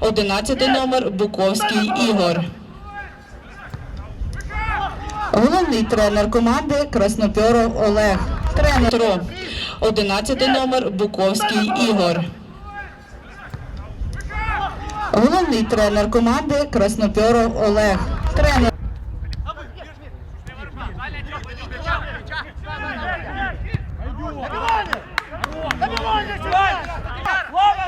Одинадцятий номер Буковський Ігор. Головний тренер команди Краснопьоров Олег. Тренер Ро. Одинадцятий номер Буковський Ігор. Головний тренер команди Краснопьоров Олег. Тренер. Слава,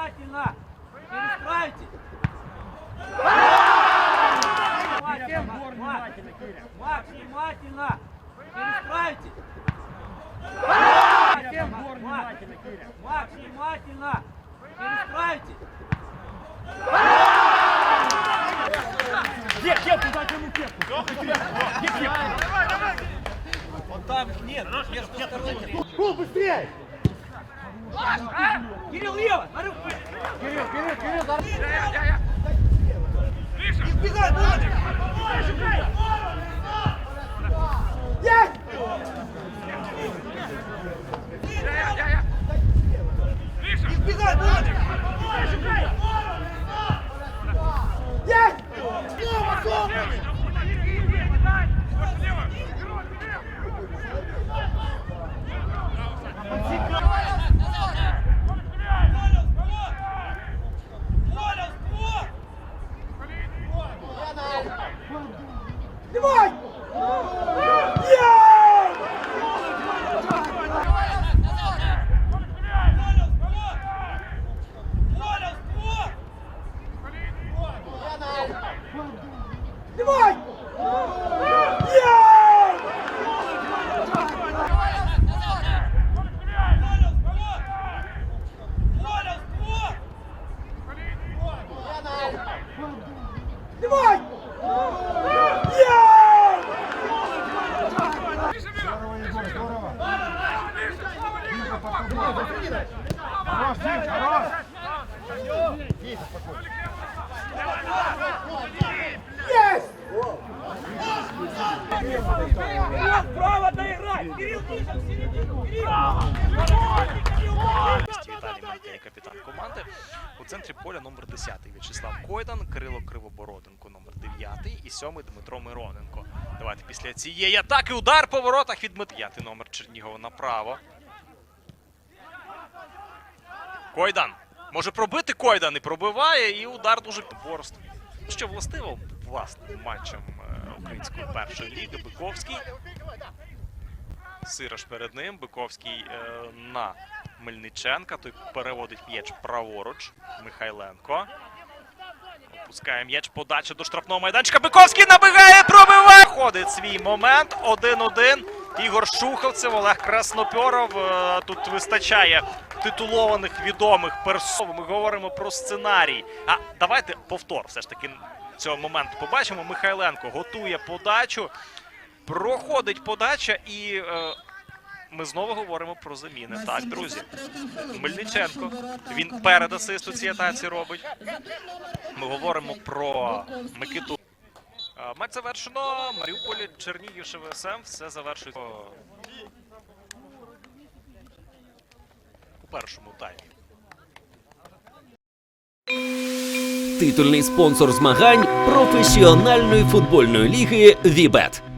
Внимательно! Перестраивайтесь! Макс, внимательно! Перестраивайтесь! Макс, внимательно! Перестраивайтесь! Где кепку? Дайте ему кепку! Где кепку? Давай, давай! Вот там их нет. Быстрее! Кирилл, лево! Кирилл, Кирилл, Кирилл, Избегай, Владик! Есть! Избегай, Владик! Есть! Снова, снова! Давай! Есть! Давай! Есть! Есть! Есть! Кирилл, ниже, в середину! Кирилл! Віталій капітан команди. У центрі поля номер 10 В'ячеслав Койдан, Кирило Кривобороденко, номер 9 і 7 Дмитро Мироненко. Давайте після цієї атаки удар по воротах від П'ятий номер Чернігова направо. Койдан. Може пробити Койдан і пробиває, і удар дуже борст. Що властиво власним матчам е, української першої ліги Биковський. Сираш перед ним. Биковський е, на Мельниченка. Той переводить м'яч праворуч. Михайленко. Опускає м'яч. Подача до штрафного майданчика. Биковський набігає, пробиває. Ходить свій момент. 1-1. Ігор Шуховцев, Олег Краснопьоров. Е, Тут вистачає титулованих відомих персон. Ми говоримо про сценарій. А давайте повтор все ж таки цього моменту побачимо. Михайленко готує подачу. Проходить подача і. е, ми знову говоримо про заміни. Так, друзі. Мельниченко. Він перед асист у цій атаці робить. Ми говоримо про Микиту. Матч завершено. Маріуполі, Чернігів, ШВСМ. Все завершується у першому таймі. титульний спонсор змагань професіональної футбольної ліги Вібет.